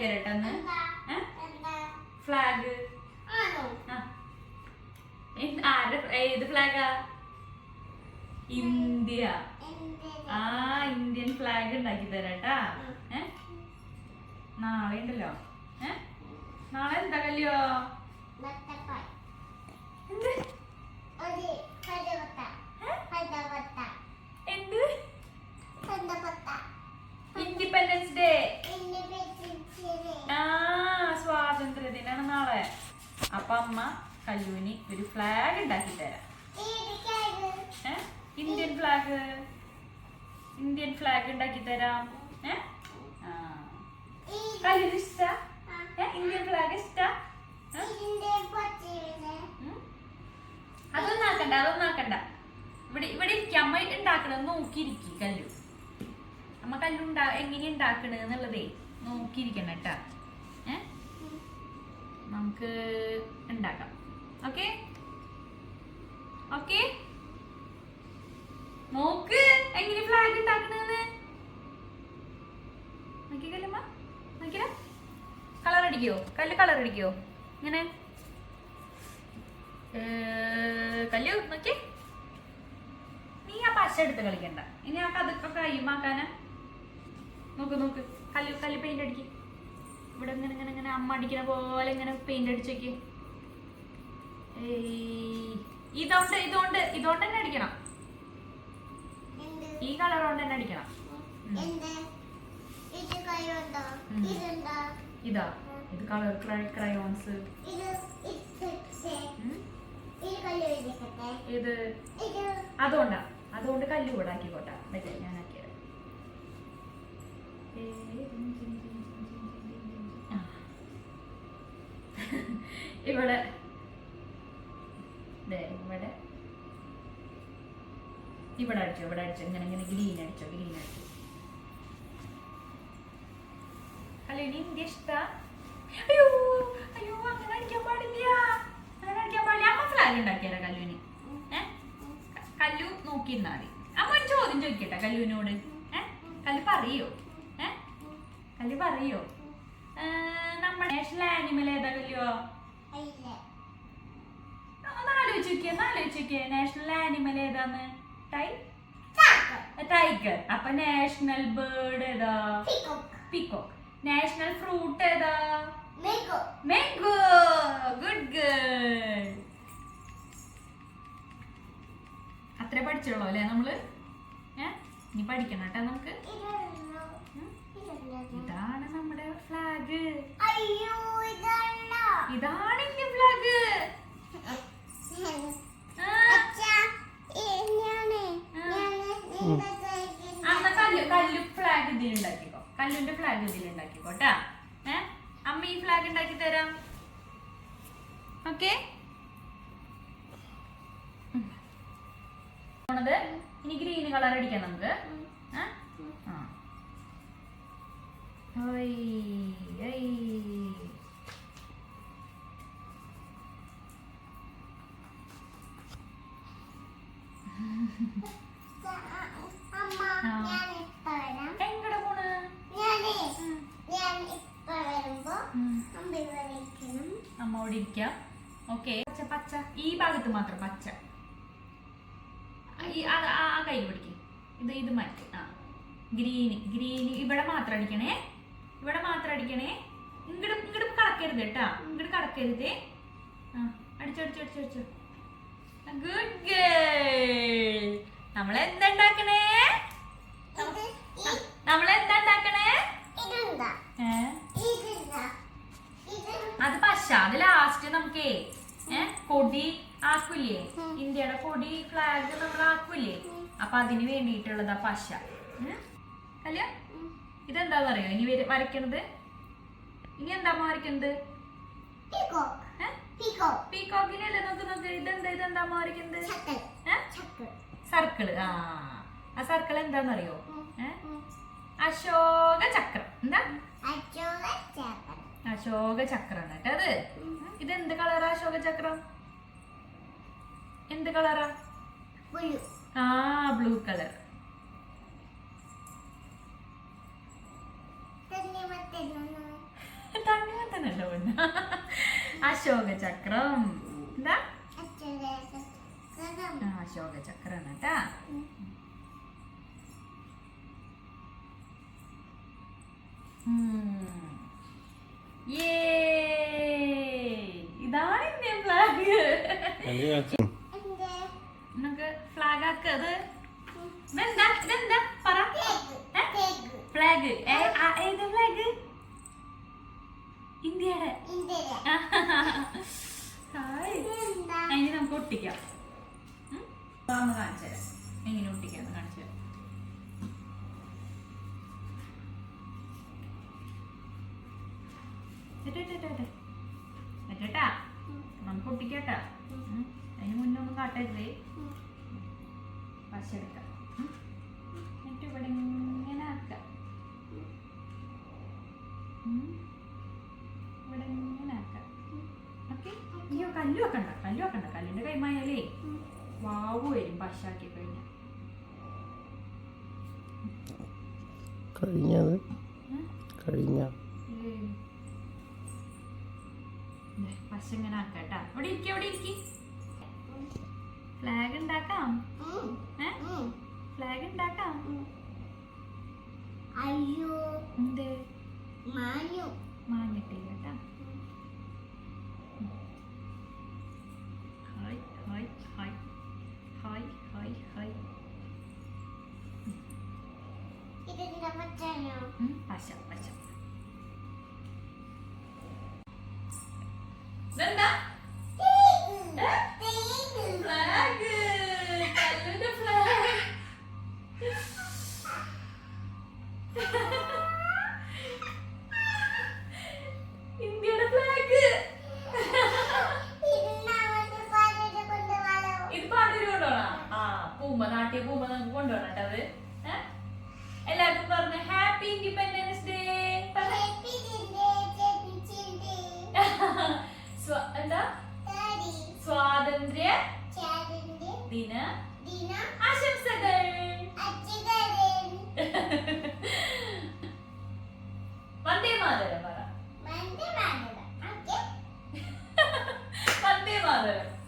ഉണ്ടാക്കി തരട്ടെ അന്ന് ഫ്ലാഗ് ആരുടെ ഏത് ഫ്ലാഗാ ഇന്ത്യ. ആ ഇന്ത്യൻ ഫ്ലാഗ് ഉണ്ടാക്കി തരാട്ടാ. ഏ? നാളെ ഉണ്ടല്ലോ. ഏ? നാളെ എന്താ കല്യോ? ഇൻഡിപെൻഡൻസ് ഡേ കല്ലൂനി ഒരു ഫ്ലാഗ് ഉണ്ടാക്കി തരാം? ഇന്ത്യൻ ഫ്ലാഗ് ഇന്ത്യൻ ഫ്ലാഗ് ഉണ്ടാക്കി തരാം. കല്ലുവിന് ഇഷ്ട? ഇന്ത്യൻ ഫ്ലാഗ് ഇഷ്ട? അതൊന്നും ആക്കണ്ട അതൊന്നും ആക്കണ്ട. ഇവിടെ ഇവിടെ ഇരിക്ക. അമ്മ ഉണ്ടാക്കണത് നോക്കിയിരിക്കും കല്ലു. അമ്മ കല്ലു ഉണ്ടാ എങ്ങനെ ഉണ്ടാക്കണത് എന്നുള്ളതേ നോക്കിയിരിക്കണം കേട്ടാ. നമുക്ക് ഉണ്ടാക്കാം. ഓക്കെ? ഓക്കെ? നോക്ക് എങ്ങനെ ഫ്ലാഗ് ഉണ്ടാക്കണെന്ന്? നോക്കിക്കല്ലമ്മ നോക്കിയാ കളർ അടിക്കോ? കല്ല് കളർ അടിക്കോ? ഇങ്ങനെ? കല്ല് നോക്കി നീ ആ പശ എടുത്ത് കളിക്കണ്ട. ഇനി ആ കതൊക്കെ അയ്യമാക്കാനാ നോക്ക് നോക്ക്. കല്ല് കല്ല് പെയിന്റ് അടിക്കും. ഇവിടെ ഇങ്ങനെ ഇങ്ങനെ ഇങ്ങനെ അമ്മ അടിക്കുന്ന പോലെ ഇങ്ങനെ പെയിന്റ് അടിച്ചേക്ക് ഏയ്. ഇതോണ്ട് ഇതുകൊണ്ട് ഇതുകൊണ്ട് തന്നെ അടിക്കണം. ഈ കളർ കൊണ്ട് തന്നെ അടിക്കണം. ഇതാ ഇത് കളർ ക്രയോൺസ് ഇത് അതുകൊണ്ടാ അതുകൊണ്ട് കല്ല് കൂടാക്കി ആക്കിക്കോട്ടെ ഇതൊക്കെ ഞാൻ ആക്കിയത്. ഇവിടെ ഇവിടെ. ഇവിടെ അടിച്ചോ ഇവിടെ അടിച്ചോ. ഇങ്ങനെ ഇങ്ങനെ ഗ്രീൻ അടിച്ചോ ഗ്രീൻ അടിച്ചോ. അല്ല ഇനി ഇന്ത്യ ഇഷ്ട? അയ്യോ അയ്യോ അങ്ങനെ കല്ലു നോക്കിയിരുന്നാ മതി. അമ്മ ഒരു ചോദ്യം ചോദിക്കട്ടെ കല്ലുവിനോട്? ഏ? കല്ലു പറയോ? ഏ? കല്ലു പറയോ? നമ്മുടെ നാഷണൽ ആനിമൽ ഏതാ കല്ലുവോ? ആലോചിക്കുക നോക്കിയേ നാഷണൽ ആനിമൽ ഏതാന്ന്? ടൈഗർ അപ്പൊ നാഷണൽ ബേർഡ് ഏതാ? പീകോക്ക് നാഷണൽ ഫ്രൂട്ട് ഏതാ? മാംഗോ ഗുഡ് ഗേൾ അത്രേ പഠിച്ചുള്ളൂ അല്ലേ നമ്മൾ? ഇനി പഠിക്കണം കേട്ടോ നമുക്ക്. ഇതാണ് നമ്മുടെ ഫ്ലാഗ് ഇതാണ് കല്ലുന്റെ ഫ്ലാഗ് ഇതിൽ ഉണ്ടാക്കിക്കോട്ടാ. ഏ? അമ്മ ഈ ഫ്ലാഗ് ഉണ്ടാക്കി തരാം. ഓക്കെ? ഇനി ഗ്രീൻ കളർ അടിക്കാം നമുക്ക്. ഏ? ആ. അമ്മ ഇവിടെ ഇരിക്കണം അമ്മ അവിടെ ഇരിക്കാം ഓക്കെ പച്ച പച്ച. ഈ ഭാഗത്ത് മാത്രം പച്ച. ആ കയ്യിൽ പിടിക്കും. ഇത് ഇത് മാറ്റി. ആ. Green green. ഇവിടെ മാത്രം അടിക്കണേ. ഇവിടെ മാത്രം അടിക്കണേ. ഇങ്ങോട്ട് ഇങ്ങോട്ട് കടക്കരുത് കേട്ടാ. ഇങ്ങോട്ട് കടക്കരുത്. ആ അടിച്ചോ അടിച്ചോ അടിച്ചോ അടിച്ചോ. ഗുഡ് ഗേൾ നമ്മളെന്താ ഉണ്ടാക്കണേ? നമ്മൾ നമ്മളെന്താ ഉണ്ടാക്കണേ? ഏ? അത് അത് ലാസ്റ്റ് നമുക്കേ കൊടി ആക്കൂലേ. ഇന്ത്യയുടെ കൊടി ഫ്ലാഗ് നമ്മൾ ആക്കൂലേ അപ്പൊ അതിന് വേണ്ടിയിട്ടുള്ളതാ പശ? അല്ല. ഇതെന്താന്ന് അറിയോ ഇനി വര- വരയ്ക്കണത്? ഇനി എന്താ പീകോക്ക് പീകോക്കിനല്ലേ നോക്ക് നോക്ക്. ഇതെന്താ ഇതെന്താ വരയ്ക്കുന്നത് സർക്കിൾ ആ. ആ സർക്കിൾ എന്താന്നറിയോ? അശോക ചക്രം എന്താ? അശോക ചക്കൽ അശോക ചക്രം കേട്ടോ അത്. എന്ത് കളറാ അശോക ചക്രം എന്ത് കളറാ? ആ ബ്ലൂ കളർ. തണ്ണിമത്തനല്ലോ അശോക ചക്രം എന്താ? അശോക ചക്രാണ് കേട്ടാ. ഇതാണ് ഇന്ത്യൻ ഫ്ലാഗ് നമുക്ക് ഫ്ലാഗ് ആക്കത്. ഇതെന്താ? ഇതെന്താ? പറ. ഫ്ലാഗ് ഏത് ഫ്ലാഗ് ഇന്ത്യയുടെ. അതിന് നമുക്ക് ഒട്ടിക്കാം? കാണിച്ചു തരാം എങ്ങനെ ഒട്ടിക്കാന്ന് കാണിച്ചു തരാം ഇട്ടിട്ടാ നമുക്ക് ഒട്ടിക്കാട്ടാ. അതിന് മുന്നേ ഒന്നും കാട്ടരുതേ. പശ എടുക്കാം എന്നിട്ട് ഇവിടെ ഇങ്ങനെ ആക്കാം. ഇവിടെ ഇങ്ങനെ ആക്കാം ഓക്കെ? അയ്യോ കല്ലു വെക്കണ്ട. കല്ലു വെക്കണ്ട. കല്ലിന്റെ കൈമായാലേ വാവു വരും പശാക്കി കഴിഞ്ഞാ. കഴിഞ്ഞത്. കഴിഞ്ഞ ഇങ്ങനെ ആക്കട്ടാ ഇവിടെ ഇരിക്കും ഇവിടെ ഇരിക്കി. ഫ്ലാഗ് ഉണ്ടാക്കാം. ഫ്ലാഗ് ഉണ്ടാക്കാം. അയ്യോ. എന്ത്? മാഞ്ഞു. മാങ്ങിട്ടില്ല ഇതെന്താ? ഫ്ലാഗ്. കല്ലിന്റെ ഫ്ലാഗ്. Sandra?